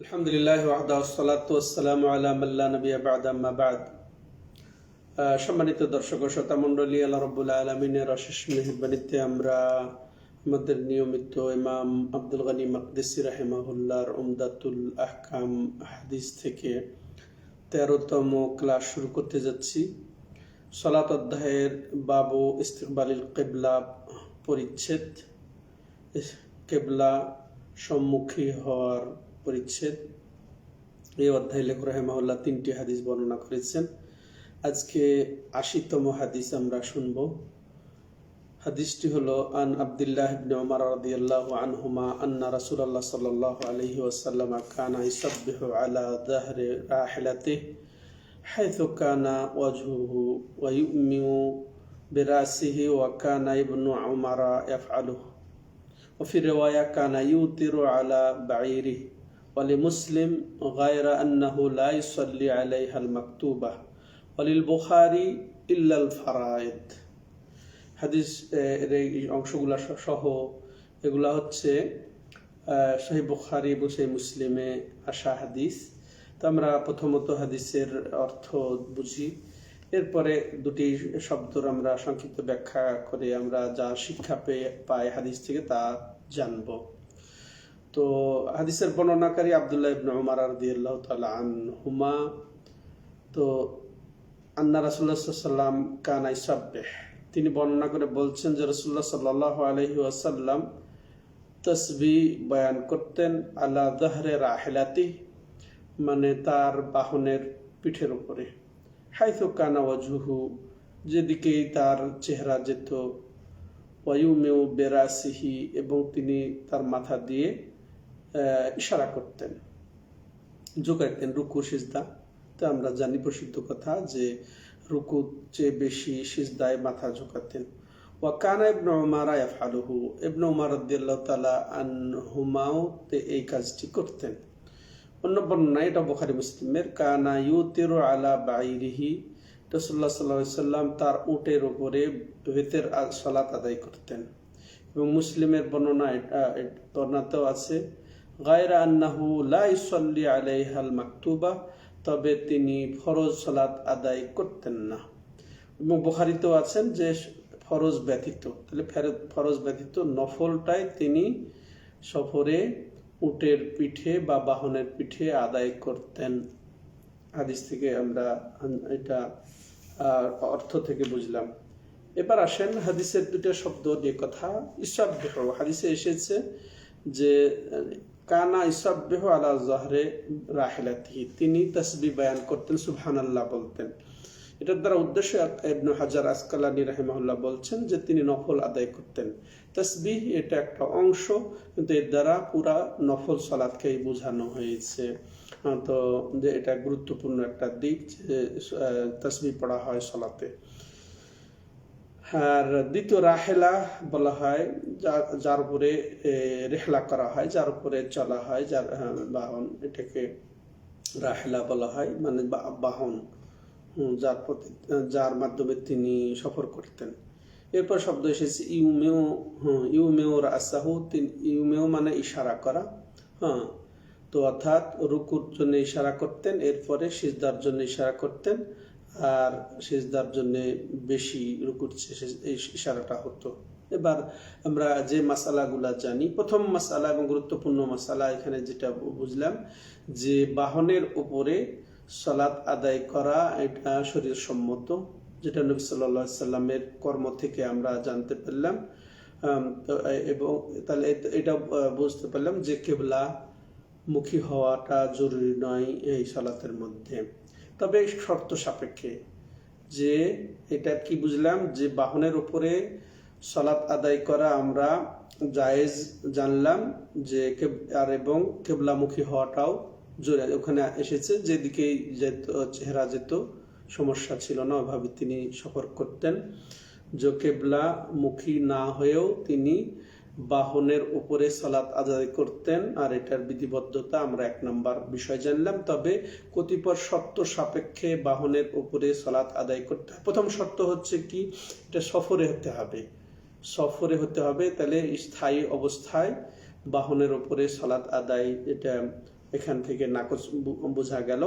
আলহামদুলিল্লাহ ওয়াহদা সালাতু আলা মাল্লা নবী বাদ আম্মা বাদ। আহ, সম্মানিত দর্শক ও শ্রোতা মণ্ডলী আল্লাহ রব্বুল আলমিনের অশেষ মেহরবানিতে আমরা আমাদের নিয়মিত ইমাম আব্দুল গনি মকদিসি রাহেমাহুল্লাহর উমদাতুল আহকাম হাদিস থেকে তেরোতম ক্লাস শুরু করতে যাচ্ছি। সলাত অধ্যায়ের বাবু ইস্তিকবালিল কেবলা পরিচ্ছেদ। কেবলা সম্মুখী হওয়ার পরিচ্ছেদ এই অধ্যায় লেখ রহেমাউল্লাহ তিনটি হাদিস বর্ণনা করেছেন আজকে আশিতম হাদিস আমরা শুনব হাদিসটি হলো আন আব্দুল্লাহ ইবনে ওমর রাদিয়াল্লাহু আনহুমা আন্না রাসূলুল্লাহ সাল্লাল্লাহু আলাইহি ওয়াসাল্লাম কানা ইসাব্বিহু আলা যাহরি রাহিলাতিহি حيث كان وجهه ويؤمن برأسه وكان ابن عمر يفعله وفي رواية كان يوتر على بعيره ولمسلم غير أنه لا يصلي عليها المكتوبة وللبخاري إلا الفرائض হাদিস এর এই অংশগুলা সহ এগুলা হচ্ছে শাহী বুখারি এবং সেই মুসলিমে আসা হাদিস তো আমরা প্রথমত হাদিসের অর্থ বুঝি এরপরে দুটি শব্দর আমরা সংক্ষিপ্ত ব্যাখ্যা করে আমরা যা শিক্ষা পেয়ে পাই হাদিস থেকে তা জানব তো হাদিসের বর্ণনাকারী আবদুল্লাহ ইবনে উমার রাদিয়াল্লাহু তাআলা আনহুমা, তো আন্না রাসূলুল্লাহ সাল্লাম কানা ইসাব্বিহ, তিনি বর্ণনা করে বলছেন যে রাসূলুল্লাহ সাল্লাল্লাহু আলাইহি ওয়াসাল্লাম তসবিহ বয়ান করতেন, আলা যাহরে রাহিলাতি মানে তার বাহনের পিঠের উপরে। হাইথু কানা ওয়াজুহু যেদিকেই তার চেহারা যেত ওয়ুমেউ বেরাসিহি, এবং তিনি তার মাথা দিয়ে ইশারা করতেন। ঝুঁকাইতেন রুকু সিজদা। তো আমরা জানি প্রসিদ্ধ কথা যে রুকু চেয়ে বেশি সিজদায় মাথা ঝুঁকাতেন। তাআলা এই কাজটি করতেন। অন্য বর্ণনা এটা বুখারী মুসলিমের, কানা ইউতিরু আলা বাইরিহি। রাসূলুল্লাহ সাল্লাল্লাহু আলাইহি তার উটের উপরে বেতের সালাত আদায় করতেন। এবং মুসলিমের বর্ণনা বর্ণাতেও আছে গায়রা আন্নাহু লা ইউসাল্লি আলাইহাল মাকতুবা, তবে তিনি ফরজ সালাত আদায় করতেন না। এবং বুখারিতেও আছেন যে ফরজ ব্যতীত, তাহলে ফের- ফরজ ব্যতীত নফলটাই তিনি সফরে উটের পিঠে বা বাহনের পিঠে আদায় করতেন। হাদিস থেকে আমরা এটা অর্থ থেকে বুঝলাম। এবার আসেন হাদিসের দুটো শব্দ দিয়ে কথা। ইসাব্বেহ হাদিসে এসেছে যে কানা ইসাব্বেহ আলা জহরে রাহেলাতিহি। তিনি তসবি বয়ান করতেন, সুবহানাল্লাহ বলতেন। এটার দ্বারা উদ্দেশ্য ইবনু হাজার আসকালানি রাহিমাহুল্লাহ বলছেন যে তিনি নফল আদায় করতেন। তসবিহ এটা একটা অংশ, কিন্তু এর দ্বারা পুরা নফল সালাদকেই বোঝানো হয়েছে। তো যে এটা গুরুত্বপূর্ণ একটা দিক যে তসবি পড়া হয় সলাতে। আর দ্বিতীয় রাহেলা বলা হয় যার উপরে রেহলা করা হয়, যার উপরে চলা হয়, যার বাহন, এটাকে রাহেলা বলা হয় মানে বাহন যার প্রতি যার মাধ্যমে তিনি সফর করতেন। এরপর শব্দ এসেছে ইউমেও ইউমেও রাসাহু, তিন- ইউমেও মানে ইশারা করা হ্যাঁ। তো অর্থাৎ রুকুর জন্য ইশারা করতেন, এরপরে সিজদার জন্য ইশারা করতেন আর সিজদার জন্য বেশি রুকুর ইশারাটা হতো। এবার আমরা যে মশালাগুলা জানি, প্রথম মশালা এবং গুরুত্বপূর্ণ মশালা এখানে যেটা বুঝলাম যে বাহনের উপরে সালাত আদায় করা এটা শরীর সম্মত যেটা নবী সাল্লাহ সাল্লামের কর্ম থেকে আমরা জানতে পারলাম। এবং তাহলে এটা বুঝতে পারলাম যে কেবলা মুখী হওয়াটা জরুরি নয় এই সলাতের মধ্যে। তবে শর্ত সাপেক্ষে যে এটা কি বুঝলাম যে বাহনের উপরে সালাত আদায় করা আমরা জায়েজ জানলাম যে আর এবং কেবলামুখী হওয়াটাও জোরে ওখানে এসেছে, যেদিকে যেত, চেহারা যেত, সমস্যা ছিল না, ওভাবে তিনি সফর করতেন। যে কেবলামুখী না হয়েও তিনি বাহনের উপরে সালাত আদায় করতেন আর এটার বিধিবদ্ধতা আমরা এক নম্বর বিষয় জানলাম। তবে কতিপয় শর্ত সাপেক্ষে বাহনের উপরে সালাত আদায় করতে প্রথম শর্ত হচ্ছে কি? এটা সফরে হতে হবে। সফরে হতে হবে তাহলে স্থায়ী অবস্থায় বাহনের উপরে সালাত আদায় এটা এখান থেকে নাকচ বোঝা গেল।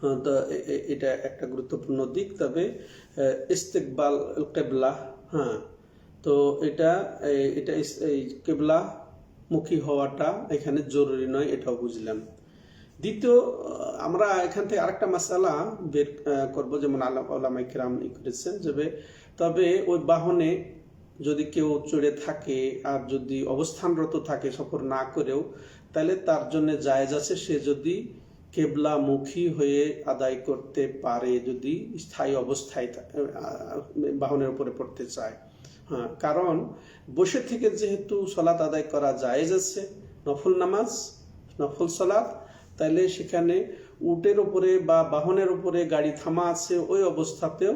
হ্যাঁ, তো এটা একটা গুরুত্বপূর্ণ দিক। তবে ইস্তেকবাল কেবলা হ্যাঁ তো এটা এটা এই কেবলা মুখী হওয়াটা এখানে জরুরি নয়, এটাও বুঝলাম। দ্বিতীয়, আমরা এখান থেকে আরেকটা মাসালা বের করব, যেমন আল্লাহ কিরাম ই করেছেন, যে তবে ওই বাহনে যদি কেউ চড়ে থাকে আর যদি অবস্থানরত থাকে সফর না করেও, তাহলে তার জন্য জায়েজ আছে সে যদি কেবলা মুখী হয়ে আদায় করতে পারে, যদি স্থায়ী অবস্থায় বাহনের উপরে পড়তে চায়। কারণ বসে থেকে যেহেতু সলাৎ আদায় করা জায়েজ আছে, নফল নামাজ, নফল সলাৎ, তাইলে সেখানে উটের উপরে বা বাহনের উপরে গাড়ি থামা আছে, ওই অবস্থাতেও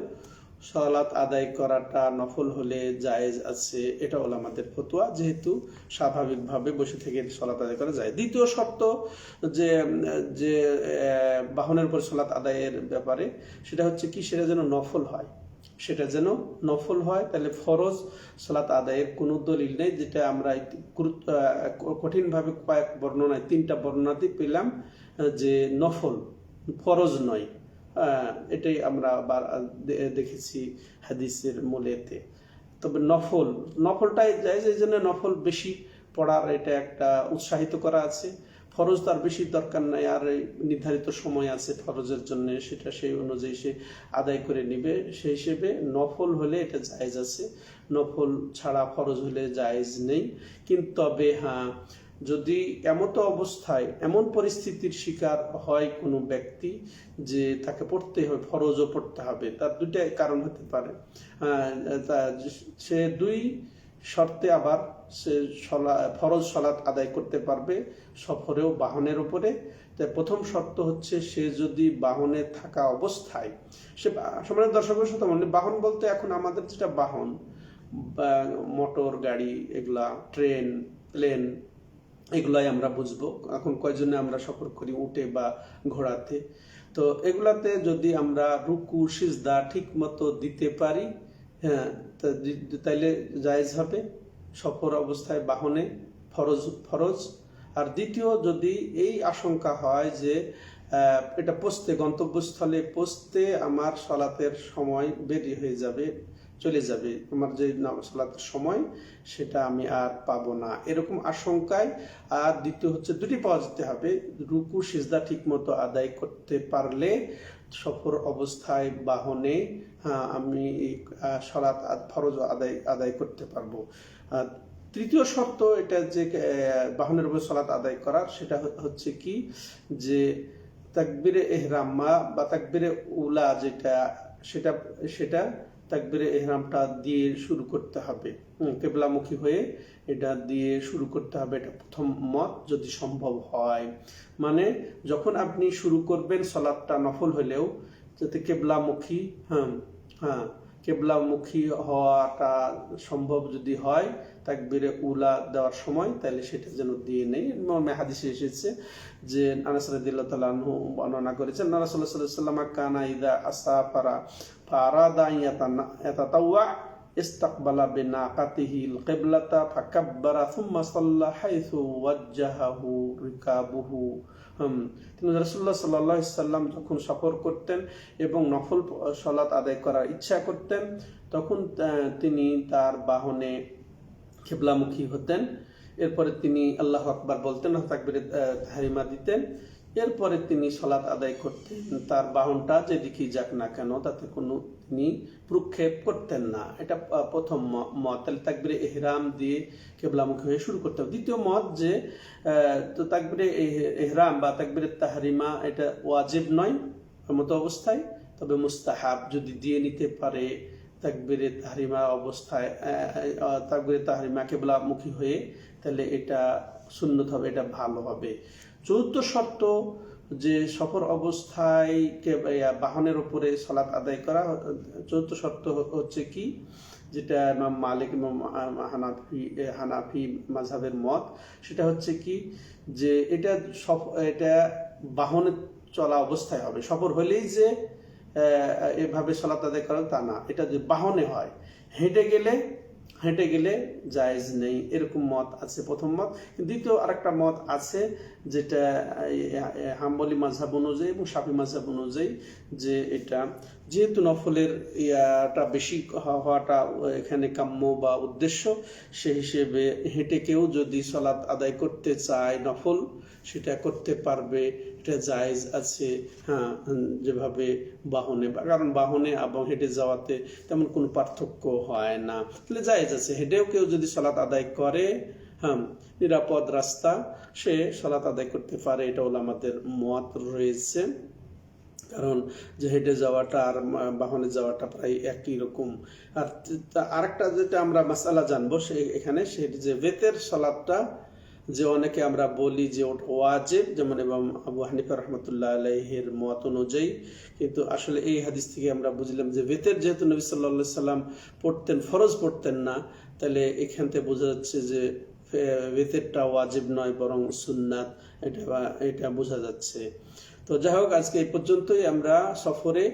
সলাৎ আদায় করাটা নফল হলে জায়েজ আছে, এটা হলো আমাদের ফতোয়া, যেহেতু স্বাভাবিকভাবে বসে থেকে সলাৎ আদায় করা যায়। দ্বিতীয় শর্ত যে যে বাহনের উপর সলাৎ আদায়ের ব্যাপারে, সেটা হচ্ছে কি, সেটা যেন নফল হয়। সেটা যেন নফল হয়, তাহলে ফরজ সালাত আদায়ের কোনো দলিল নেই, যেটা আমরা কঠিনভাবে কয়েক বর্ণনায়, তিনটা বর্ণনাতে পেলাম যে নফল ফরজ নয়। এটাই আমরা দেখেছি হাদিসের মূলেতে। তবে নফল, নফলটাই যায় যে জন্য নফল বেশি পড়ার এটা একটা উৎসাহিত করা আছে। ফরজ তার বেশি দরকার নাই, আর নির্ধারিত সময় আছে ফরজের জন্য, সেটা সেই অনুযায়ী সে আদায় করে নিবে। সেই হিসেবে নফল হলে এটা জায়েজ আছে। নফল ছাড়া ফরজ হলে জায়েজ নেই। কিন্তু তবে হ্যাঁ যদি এমতো অবস্থায় এমন পরিস্থিতির শিকার হয় কোনো ব্যক্তি যে তাকে পড়তে হবে, ফরজও পড়তে হবে, তার দুইটাই কারণ হতে পারে। সে দুই শর্তে আবার সে ফরজ সলাৎ আদায় করতে পারবে সফরেও বাহনের উপরে। তাই প্রথম শর্ত হচ্ছে সে যদি বাহনে থাকা অবস্থায়, সে সমানের দর্শকের সাথে মানে বাহন বলতে এখন আমাদের যেটা বাহন মোটর, গাড়ি, এগুলা, ট্রেন, প্লেন, এগুলাই আমরা বুঝব। এখন কয়জনে আমরা সফর করি উঠে বা ঘোড়াতে। তো এগুলাতে যদি আমরা রুকু, সিজদা ঠিক মতো দিতে পারি হ্যাঁ তাইলে জায়েজ হবে। সফর অবস্থায় বাহনে ফরজ ফরজ। আর দ্বিতীয়, যদি এই আশঙ্কা হয় যে এটা পোস্তে, গন্তব্যস্থলে পোস্তে আমার সলাতের সময় বেরি হয়ে যাবে, চলে যাবে, আমার যে সলাতের সময়, সেটা আমি আর পাবো না। এরকম আশঙ্কায়, আর দ্বিতীয় হচ্ছে দুটি পাওয়া যেতে হবে। রুকু, সিজদা ঠিক মতো আদায় করতে পারলে সফর অবস্থায় বাহনে আমি আদ- ফরজ আদায় আদায় করতে পারব। তৃতীয় শর্ত এটা যে বাহনের উপর সলাৎ আদায় করার, সেটা হচ্ছে কি যে, তাকবিরে এহরাম্মা বা তাকবিরে উলা যেটা, সেটা সেটা তাকবিরে এহরামটা দিয়ে শুরু করতে হবে। কেবলামুখী হয়ে এটা দিয়ে শুরু করতে হবে। এটা প্রথম মত যদি সম্ভব হয়। মানে যখন আপনি শুরু করবেন সলাদটা নফল হলেও, যাতে কেবলামুখী হ্যাঁ হ্যাঁ কেবলামুখী হওয়াটা সম্ভব যদি হয়, তাকবিরে উলা দেওয়ার সময় তাহলে সেটা যেন দিয়ে নেই। মর্মে হাদিসে এসেছে যে আনাস রাদিয়াল্লাহু বর্ণনা করেছেন না কানা ইদা আসা পারা পারা দা আসাফারা, ফারাদা ইস্তাকবালা বে না কাতিহিল কেবলাতা ফাকাব্বারা ফুম্মা সাল্লা হাইসু হুম, তিনি রসুল্লাহ সাল্লাহ সাল্লাম যখন সফর করতেন এবং নফল সলাত আদায় করার ইচ্ছা করতেন, তখন তিনি তার বাহনে খেবলামুখী হতেন। এরপরে তিনি আল্লাহ আকবার বলতেন তাকবির হারিমা দিতেন। এরপরে তিনি সলাৎ আদায় করতেন। তার বাহনটা যেদিকেই যাক না কেন, তাতে কোনো তিনি প্রক্ষেপ করতেন না। এটা প্রথম মত। তাহলে তাকবিরে এহরাম দিয়ে কেবলামুখী হয়ে শুরু করতে হবে। দ্বিতীয় মত যে তো তাকবিরে এহ- এহরাম বা তাকবিরে তাহারিমা এটা ওয়াজিব নয় মতো অবস্থায়। তবে মুস্তাহাব যদি দিয়ে নিতে পারে তাকবিরে তাহারিমা অবস্থায় তাকবিরে তাহারিমা কেবলামুখী হয়ে, তাহলে এটা সুন্নত হবে, এটা ভালো হবে। চতুর্থ শর্ত যে সফর অবস্থায় বাহনের উপরে সলাৎ আদায় করা চতুর্থ শর্ত হচ্ছে কি? যেটা ইমাম মালিক, ইমাম হানাফি হানাফি মাঝাবের মত, সেটা হচ্ছে কি? যে এটা সফ, এটা বাহনে চলা অবস্থায় হবে। সফর হলেই যে এভাবে সলাৎ আদায় করা তা না। এটা যে বাহনে হয়, হেঁটে গেলে হেঁটে গেলে জায়েজ নেই। এরকম মত আছে প্রথম মত। দ্বিতীয় আরেকটা মত আছে যেটা হাম্বলি মাঝাব অনুযায়ী এবং সাফি মাঝাব অনুযায়ী যে এটা যেহেতু নফলের ইয়াটা বেশি হওয়াটা এখানে কাম্য বা উদ্দেশ্য, সে হিসেবে হেঁটে কেউ যদি সলাৎ আদায় করতে চায় নফল, সেটা করতে পারবে এটা জায়েজ আছে হ্যাঁ যেভাবে বাহনে কারণ বাহনে এবং হেঁটে যাওয়াতে তেমন কোনো পার্থক্য হয় না। তাহলে জায়েজ আছে, হেঁটেও কেউ যদি সলাৎ আদায় করে হ্যাঁ নিরাপদ রাস্তা, সে সলাৎ আদায় করতে পারে, এটা হলো আমাদের মত রয়েছে। কারণ যে হেঁটে যাওয়াটা আর বাহনে যাওয়াটা প্রায় একই রকম। আর আরেকটা যেটা আমরা মাসালা জানব, সে এখানে সেটি যে বেতের সলাদটা যে অনেকে আমরা বলি যে ওয়াজেব, যেমন এবং আবু হানিফা রহমতুল্লাহ আলাইহের মত অনুযায়ী। কিন্তু আসলে এই হাদিস থেকে আমরা বুঝলাম যে বেতের যেহেতু নবী সাল্লা সাল্লাম পড়তেন, ফরজ পড়তেন না, তাহলে এখান থেকে বোঝা যাচ্ছে যে বেতেরটা ওয়াজিব নয়, বরং সুন্নাত। এটা এটা বোঝা যাচ্ছে। তো যাই হোক, আজকে এই পর্যন্তই। আমরা সফরে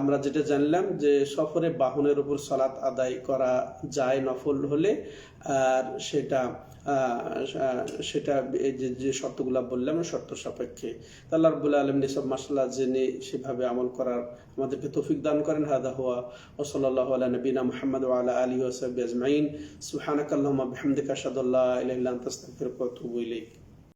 আমরা যেটা জানলাম যে সফরে বাহনের উপর সলাৎ আদায় করা যায় নফল হলে, আর সেটা সেটা যে যে শর্তগুলা বললাম, শর্ত সাপেক্ষে। আল্লাহ রবুল্লা আলম সব মাসাল্লাহ জেনে সেভাবে আমল করার আমাদেরকে তৌফিক দান করেন। হাদা হুয়া ও সাল্লাহ আলা নবীনা মোহাম্মদ আলা আলী ওসাবি আজমাইন। সুহানাকাল্লাহ বিহামদিকা সাদুল্লাহ ইলাইল্লাহ তাস্তাগফিরুকা ওয়া আতুবু ইলাইক।